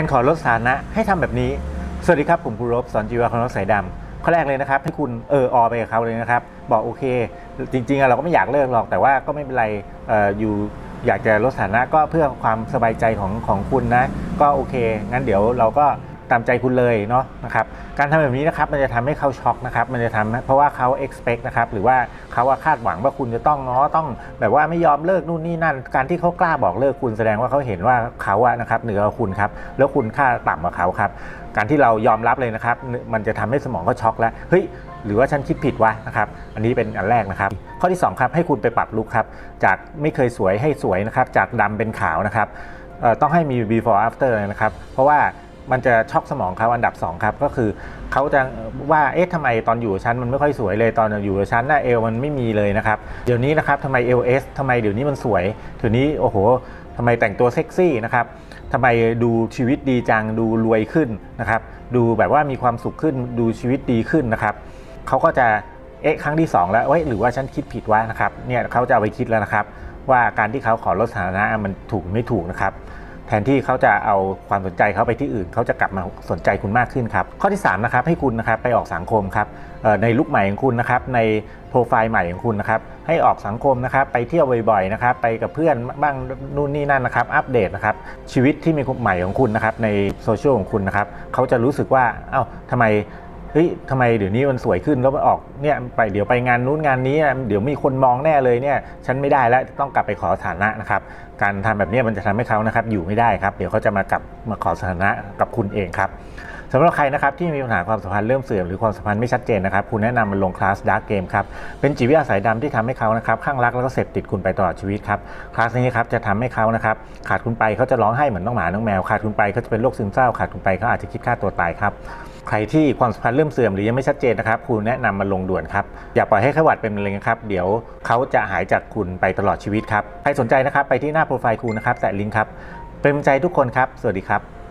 นขอลดสถานะให้ทำแบบนี้ สวัสดีครับผมภูรบสอนจีวาคนรถสายดำข้อแรกเลยนะครับ ให้คุณเอออไปกับเขาเลยนะครับ บอกโอเค จริงๆเราก็ไม่อยากเลิกหรอกแต่ว่าก็ไม่เป็นไรอออยู่อยากจะลดสถานะก็เพื่อความสบายใจของของคุณนะ ก็โอเค งั้นเดี๋ยวเราก็ ตามใจคุณเลยเนาะนะครับการทำแบบนี้นะครับมันจะทำให้เขาช็อกนะครับมันจะทำเพราะว่าเขา expect นะครับหรือว่าเขาคาดหวังว่าคุณจะต้องง้อต้องแบบว่าไม่ยอมเลิกนู่นนี่นั่น การที่เขากล้าบอกเลิกคุณแสดงว่าเขาเห็นว่าเขาอะนะครับเหนือกว่าคุณครับแล้วคุณค่าต่ำกว่าเขาครับการที่เรายอมรับเลยนะครับมันจะทำให้สมองเขาช็อกแล้วเฮ้ยหรือว่าฉันคิดผิดวะนะครับ อันนี้เป็นอันแรกนะครับ ข้อที่ 2 ครับ ให้คุณไปปรับลุคครับ จากไม่เคยสวยให้สวยนะครับ จากดำเป็นขาวนะครับต้องให้มี before after นะครับ เพราะว่า มันจะช็อกสมองเขาอันดับ2ครับก็คือเขาจะว่าเอ๊ะทำไมตอนอยู่กับฉันมันไม่ค่อยสวยเลยตอนอยู่กับฉันน่ะเอวมันไม่มีเลยนะครับเดี๋ยวนี้นะครับทำไมเอลเอสทำไมเดี๋ยวนี้มันสวยเดี๋ยวนี้โอ้โหทำไมแต่งตัวเซ็กซี่นะครับทำไมดูชีวิตดีจังดูรวยขึ้นนะครับดูแบบว่ามีความสุขขึ้นดูชีวิตดีขึ้นนะครับเขาก็จะเอ๊ะครั้งที่ 2 แล้วเอ้ยหรือว่าฉันคิดผิดวะนะครับเนี่ยเขาจะเอาไปคิดแล้วนะครับ ว่าการที่เขาขอลดสถานะมันถูกไม่ถูกนะครับ แทนที่เขาจะเอาความสนใจเขาไปที่อื่น เขาจะกลับมาสนใจคุณมากขึ้นครับ ข้อที่3นะครับให้คุณนะครับไปออกสังคมครับในลุคใหม่ของคุณนะครับในโปรไฟล์ใหม่ของคุณนะครับให้ออกสังคมนะครับไปเที่ยวบ่อยๆนะครับไปกับเพื่อนบ้างนู่นนี่นั่นนะครับอัปเดตนะครับชีวิตที่มีใหม่ของคุณนะครับในโซเชียลของคุณนะครับเขาจะรู้สึกว่าเอ้าทำไม เฮ้ยทำไมเดี๋ยวนี้มันสวยขึ้นแล้วมันออกเนี่ยไปเดี๋ยวไปงานนู้นงานนี้นะเดี๋ยวมีคนมองแน่เลยเนี่ยฉันไม่ได้แล้วต้องกลับไปขอสถานะนะครับการทำแบบนี้มันจะทำให้เขานะครับอยู่ไม่ได้ครับ เดี๋ยวเขาจะมากลับมาขอสถานะกับคุณเองครับ สำหรับใครนะครับที่มีปัญหาความสัมพันธ์เริ่มเสื่อมหรือความสัมพันธ์ไม่ชัดเจนนะครับคุณแนะนำมันลงคลาสดาร์กเกมครับเป็นจิตวิทยาสายดำที่ทำให้เขานะครับข้างรักแล้วก็เสพติดคุณไปตลอดชีวิตครับคลาสนี้ครับจะทำให้เขานะครับขาดคุณไปเขาจะร้องไห้เหมือนน้องหมาน้องแมวขาดคุณไปเขาจะเป็นโรคซึมเศร้าขาดคุณไปเขาอาจจะคิดฆ่าตัวตายครับใครที่ความสัมพันธ์เริ่มเสื่อมหรือยังไม่ชัดเจนนะครับคุณแนะนำมาลงด่วนครับ อย่าปล่อยให้ไข้หวัดเป็นมะเร็งนะครับ เดี๋ยวเขาจะหายจากคุณไปตลอดชีวิตครับ ใครสนใจนะครับไปที่หน้าโปรไฟล์คุณนะครับ แตะลิงก์ครับ เป็นใจทุกคนครับ สวัสดีครับ